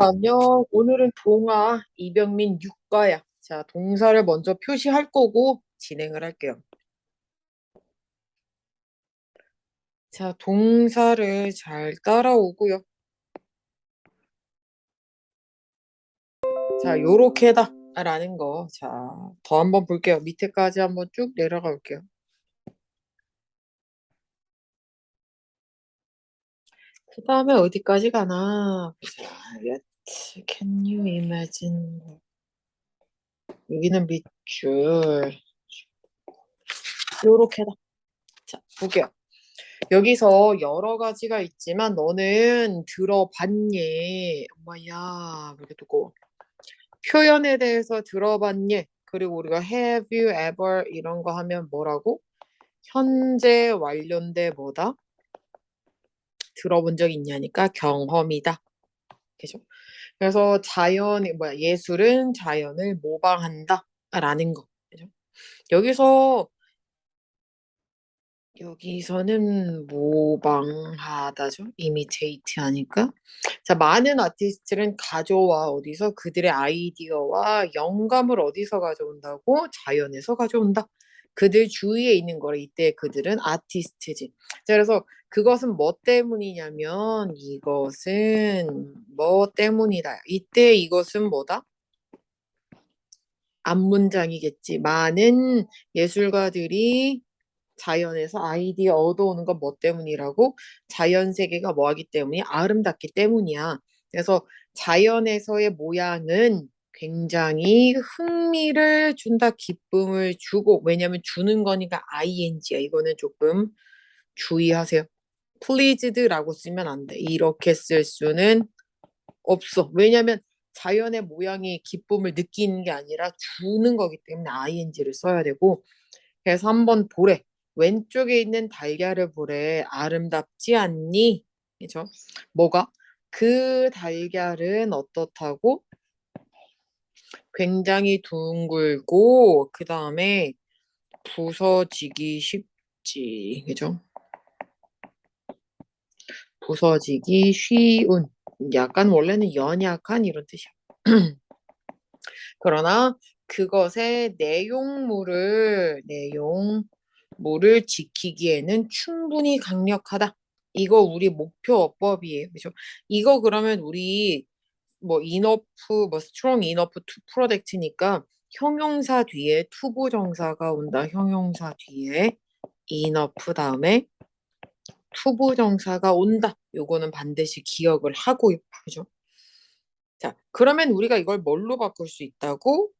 안녕. 오늘은 동화 이병민 육가야. 자, 동사를 먼저 표시할 거고 진행을 할게요. 자, 동사를 잘 따라오고요. 자, 요렇게다. 라는 거. 자, 더 한번 볼게요. 밑에까지 한번 쭉 내려가 볼게요. 그 다음에 어디까지 가나? 보자. Can you imagine? 여기는 밑줄. 요렇게 다. 자, 볼게요. 여기서 여러 가지가 있지만 너는 들어봤니? 엄마야, 왜 이렇게 두꺼워? 표현에 대해서 들어봤니? 그리고 우리가 have you ever 이런 거 하면 뭐라고? 현재 완료인데 뭐다? 들어본 적 있냐니까 경험이다. 그죠? 그래서 자연이 뭐야? 예술은 자연을 모방한다. 라는 거. 그죠? 여기서 여기서는 모방하다죠. imitate 하니까. 자, 많은 아티스트는 가져와 어디서 그들의 아이디어와 영감을 어디서 가져온다고? 자연에서 가져온다. 그들 주위에 있는 거래. 이때 그들은 아티스트지. 자, 그래서 그것은 뭐 때문이냐면 이것은 뭐 때문이다. 이때 이것은 뭐다? 앞문장이겠지. 많은 예술가들이 자연에서 아이디어 얻어오는 건 뭐 때문이라고? 자연 세계가 뭐하기 때문이 아름답기 때문이야. 그래서 자연에서의 모양은 굉장히 흥미를 준다, 기쁨을 주고 왜냐면 주는 거니까 ing야. 이거는 조금 주의하세요. Pleased라고 쓰면 안 돼. 이렇게 쓸 수는 없어. 왜냐면 자연의 모양이 기쁨을 느끼는 게 아니라 주는 거기 때문에 ing를 써야 되고 그래서 한번 보래. 왼쪽에 있는 달걀을 보래. 아름답지 않니? 그죠? 뭐가? 그 달걀은 어떻다고? 굉장히 둥글고 그 다음에 부서지기 쉽지. 그죠? 부서지기 쉬운. 약간 원래는 연약한 이런 뜻이야. 그러나 그것의 내용물을 내용물을 지키기에는 충분히 강력하다. 이거 우리 목표 어법이에요. 그죠? 이거 그러면 우리 뭐 enough, 뭐 strong enough to protect니까 형용사 뒤에 투부정사가 온다. 형용사 뒤에 enough 다음에 투부 정사가 온다. 요거는 반드시 기억을 하고 그죠? 자, 그러면 우리가 이걸 뭘로 바꿀 수 있다고?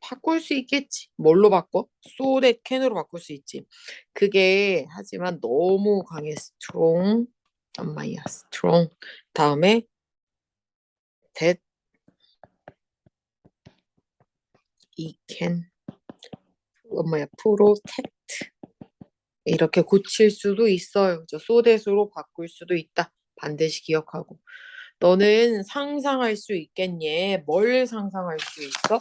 바꿀 수 있겠지. 뭘로 바꿔? that can으로 바꿀 수 있지. 그게 하지만 너무 강해. strong. 엄마야, strong. 다음에 that it can 엄마야, protect. 이렇게 고칠 수도 있어요. 그죠? that으로 바꿀 수도 있다. 반드시 기억하고. 너는 상상할 수 있겠니? 뭘 상상할 수 있어?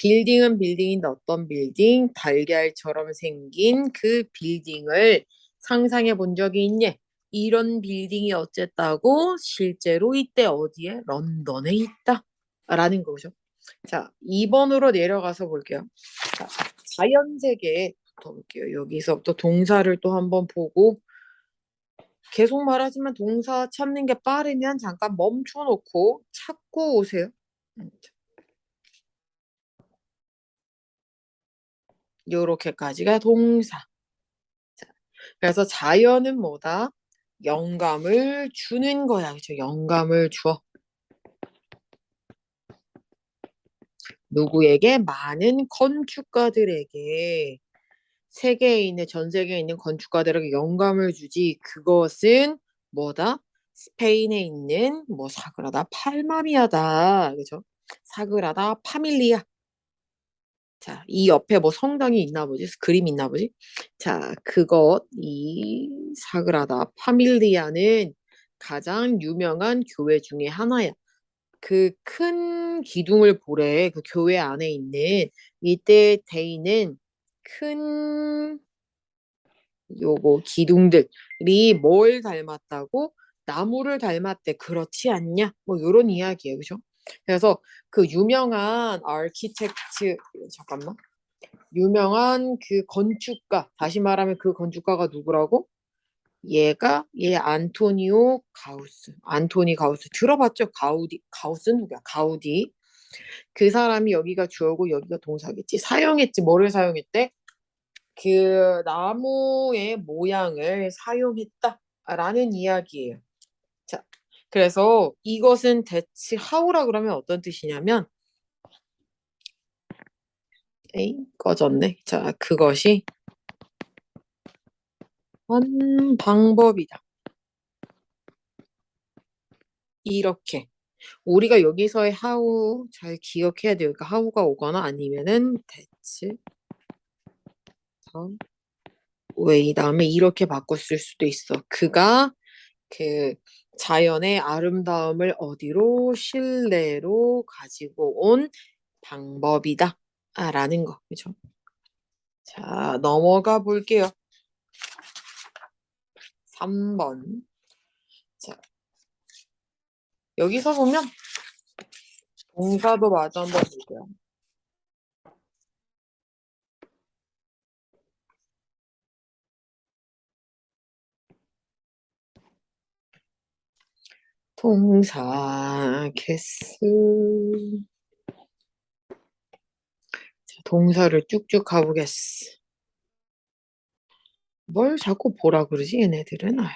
빌딩은 빌딩인데 어떤 빌딩? 달걀처럼 생긴 그 빌딩을 상상해 본 적이 있니? 이런 빌딩이 어쨌다고? 실제로 이때 어디에? 런던에 있다. 라는 거죠. 자, 2번으로 내려가서 볼게요. 자, 자연세계에 붙어볼게요. 여기서부터 동사를 또 한번 보고 계속 말하지만 동사 찾는 게 빠르면 잠깐 멈춰놓고 찾고 오세요. 음, 요렇게까지가 동사. 자, 그래서 자연은 뭐다? 영감을 주는 거야. 그죠? 영감을 줘. 누구에게? 많은 건축가들에게 세계에 있는 전 세계에 있는 건축가들에게 영감을 주지 그것은 뭐다? 스페인에 있는 뭐 사그라다 팔마미아다. 그죠? 사그라다 파밀리아. 자, 이 옆에 뭐 성당이 있나 보지? 그림 있나 보지? 자, 그것 이 사그라다 파밀리아는 가장 유명한 교회 중에 하나야. 그 큰 기둥을 보래. 그 교회 안에 있는 이때 데이는 큰 요거 기둥들이 뭘 닮았다고? 나무를 닮았대. 그렇지 않냐? 뭐 이런 이야기예요. 그죠? 그래서 그 유명한 아키텍트 잠깐만. 유명한 그 건축가 다시 말하면 그 건축가가 누구라고? 얘가 얘 안토니오 가우스. 안토니 가우스 들어봤죠? 가우디. 가우스는 누구야? 가우디. 그 사람이 여기가 주어고 여기가 동사겠지. 사용했지. 뭐를 사용했대? 그 나무의 모양을 사용했다라는 이야기예요. 자, 그래서 이것은 대체 how라 그러면 어떤 뜻이냐면 에이 꺼졌네. 자, 그것이 한 방법이다. 이렇게 우리가 여기서의 how 잘 기억해야 돼요. 그러니까 how가 오거나 아니면은 대 체왜이 다음에 이렇게 바꿨을 수도 있어. 그가 그 자연의 아름다움을 어디로 신뢰로 가지고 온 방법이다. 아, 라는 거. 그죠? 자, 넘어가 볼게요. 3번. 자, 여기서 보면 동사도 마저 한번 볼게요. 동사 개수 자, 동사를 쭉쭉 가보겠어. 뭘 자꾸 보라 그러지 얘네들은 아유.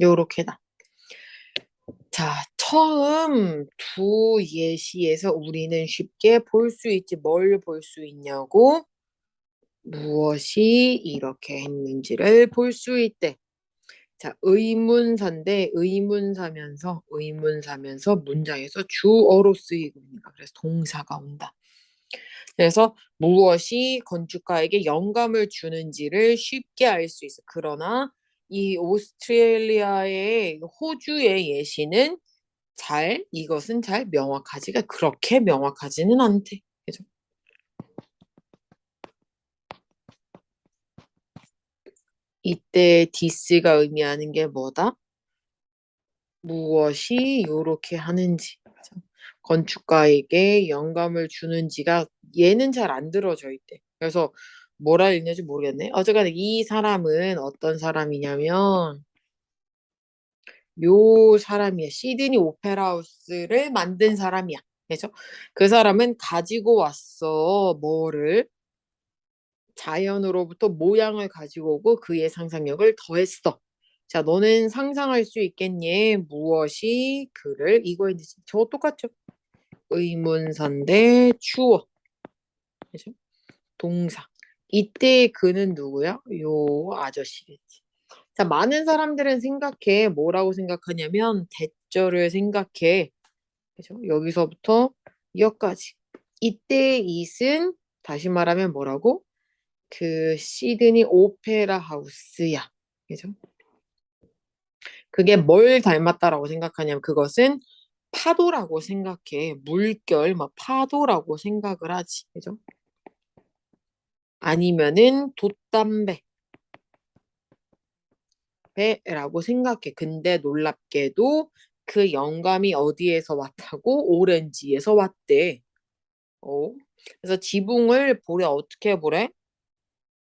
요렇게다. 자, 처음 두 예시에서 우리는 쉽게 볼 수 있지 뭘 볼 수 있냐고 무엇이 이렇게 했는지를 볼 수 있대. 자, 의문사인데 의문사면서 의문사면서 문장에서 주어로 쓰이고 거. 그래서 동사가 온다. 그래서 무엇이 건축가에게 영감을 주는지를 쉽게 알 수 있어. 그러나 이 오스트레일리아의 호주의 예시는 잘 이것은 잘 명확하지가 그렇게 명확하지는 않대. 그죠? 이때 디스가 의미하는 게 뭐다? 무엇이 이렇게 하는지? 건축가에게 영감을 주는지가 얘는 잘 안 들어져 있대. 그래서 뭐라 읽는지 모르겠네. 어쨌거나 이 사람은 어떤 사람이냐면 요 사람이야. 시드니 오페라 하우스를 만든 사람이야. 그죠? 그 사람은 가지고 왔어. 뭐를? 자연으로부터 모양을 가지고 오고 그의 상상력을 더했어. 자, 너는 상상할 수 있겠니? 무엇이 그를 이거에 저 똑같죠? 의문사인데 주어. 그죠? 동사. 이때 그는 누구야? 요 아저씨겠지. 자, 많은 사람들은 생각해. 뭐라고 생각하냐면 대절을 생각해. 그죠? 여기서부터 여기까지. 이때 it은 다시 말하면 뭐라고? 그 시드니 오페라 하우스야. 그죠? 그게 뭘 닮았다라고 생각하냐면 그것은 파도라고 생각해. 물결, 막 파도라고 생각을 하지. 그죠? 아니면은 돛담배. 배라고 생각해. 근데 놀랍게도 그 영감이 어디에서 왔다고? 오렌지에서 왔대. 어? 그래서 지붕을 보래. 어떻게 보래?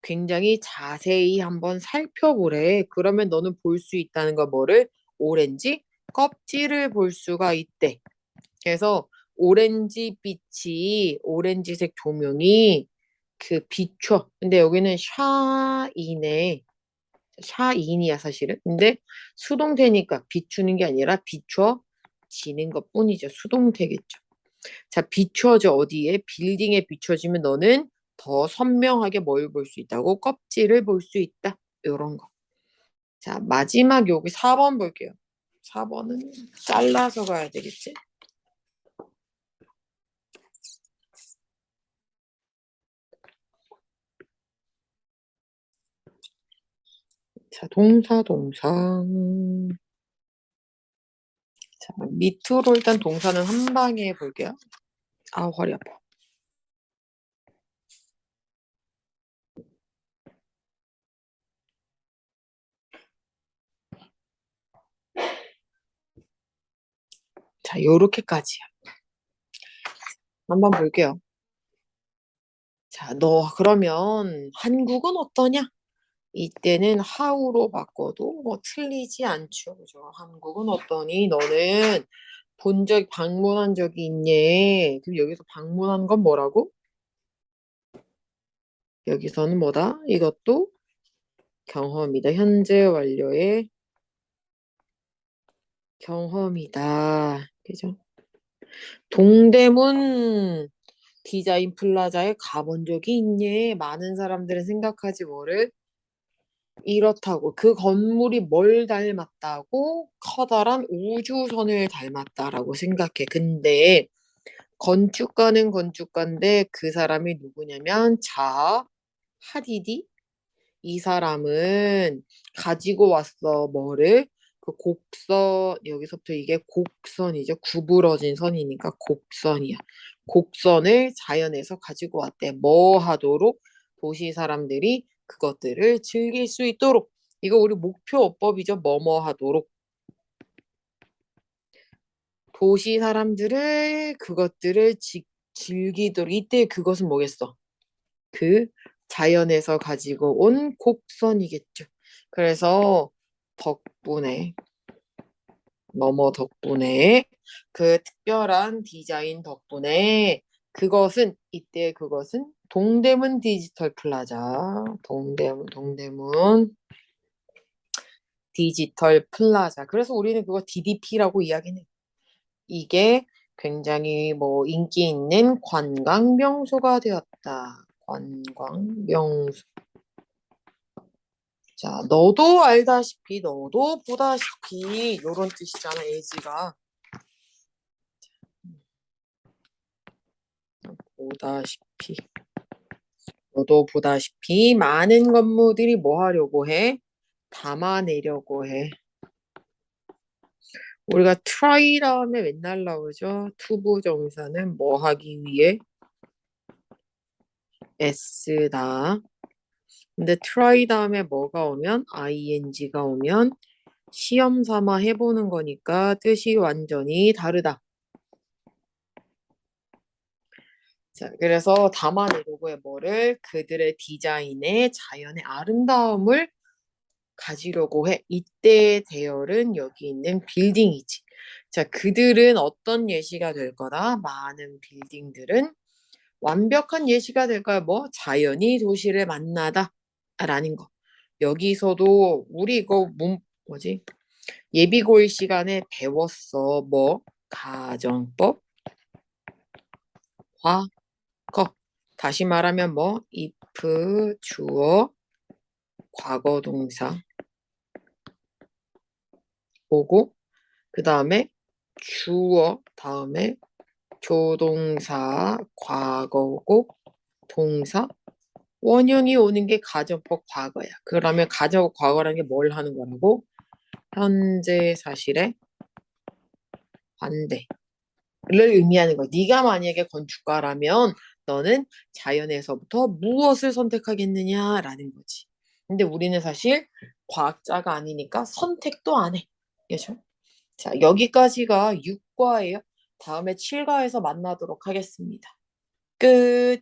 굉장히 자세히 한번 살펴보래. 그러면 너는 볼 수 있다는 거 뭐를? 오렌지 껍질을 볼 수가 있대. 그래서 오렌지 빛이 오렌지색 조명이 그 비춰. 근데 여기는 샤인에 샤인이야 사실은. 근데 수동태니까 비추는 게 아니라 비춰지는 것 뿐이죠. 수동태겠죠. 자, 비춰져 어디에? 빌딩에 비춰지면 너는 더 선명하게 뭘 볼 수 있다고? 껍질을 볼 수 있다. 요런 거. 자, 마지막 여기 4번 볼게요. 4번은 잘라서 가야 되겠지? 자, 동사, 동사. 자, 밑으로 일단 동사는 한 방에 볼게요. 아, 허리 아파. 자, 요렇게까지야. 한번 볼게요. 자, 너 그러면 한국은 어떠냐? 이때는 how로 바꿔도 뭐 틀리지 않죠. 그죠? 한국은 어떠니? 너는 본 적, 방문한 적이 있니? 그럼 여기서 방문한 건 뭐라고? 여기서는 뭐다? 이것도 경험이다. 현재 완료의 경험이다. 그죠? 동대문 디자인 플라자에 가본 적이 있니? 많은 사람들은 생각하지 뭐를 이렇다고 그 건물이 뭘 닮았다고 커다란 우주선을 닮았다라고 생각해. 근데 건축가는 건축가인데 그 사람이 누구냐면 자 하디디 이 사람은 가지고 왔어 뭐를 그 곡선 여기서부터 이게 곡선이죠. 구부러진 선이니까 곡선이야. 곡선을 자연에서 가지고 왔대. 뭐 하도록 도시 사람들이 그것들을 즐길 수 있도록. 이거 우리 목표 어법이죠. 뭐뭐 하도록. 도시 사람들을 그것들을 지, 즐기도록. 이때 그것은 뭐겠어? 그 자연에서 가지고 온 곡선이겠죠. 그래서 덕분에 뭐뭐 덕분에 그 특별한 디자인 덕분에 그것은 이때 그것은 동대문 디지털 플라자 동대문 동대문 디지털 플라자 그래서 우리는 그거 DDP라고 이야기해 이게 굉장히 뭐 인기 있는 관광 명소가 되었다. 관광 명소. 자, 너도 알다시피, 너도 보다시피 이런 뜻이잖아, 예지가. 보다시피. 너도 보다시피 많은 건물들이 뭐 하려고 해? 담아내려고 해. 우리가 try 다음에 맨날 나오죠. 투부 정사는 뭐 하기 위해? s다. 근데 try 다음에 뭐가 오면 ing가 오면 시험 삼아 해보는 거니까 뜻이 완전히 다르다. 자, 그래서 담아내려고 해 뭐를 그들의 디자인의 자연의 아름다움을 가지려고 해. 이때 대열은 여기 있는 빌딩이지. 자, 그들은 어떤 예시가 될 거다? 많은 빌딩들은 완벽한 예시가 될 거야. 뭐 자연이 도시를 만나다 라는 거. 여기서도 우리 이거 문 뭐지? 예비고일 시간에 배웠어. 뭐 가정법, 과거. 다시 말하면 뭐 if 주어 과거 동사 오고 그 다음에 주어 다음에 조동사 과거고 동사 원형이 오는 게 가정법 과거야. 그러면 가정법 과거라는 게 뭘 하는 거라고? 현재 사실의 반대를 의미하는 거. 네가 만약에 건축가라면 너는 자연에서부터 무엇을 선택하겠느냐라는 거지. 근데 우리는 사실 과학자가 아니니까 선택도 안 해. 그죠? 자, 여기까지가 6과예요. 다음에 7과에서 만나도록 하겠습니다. 끝.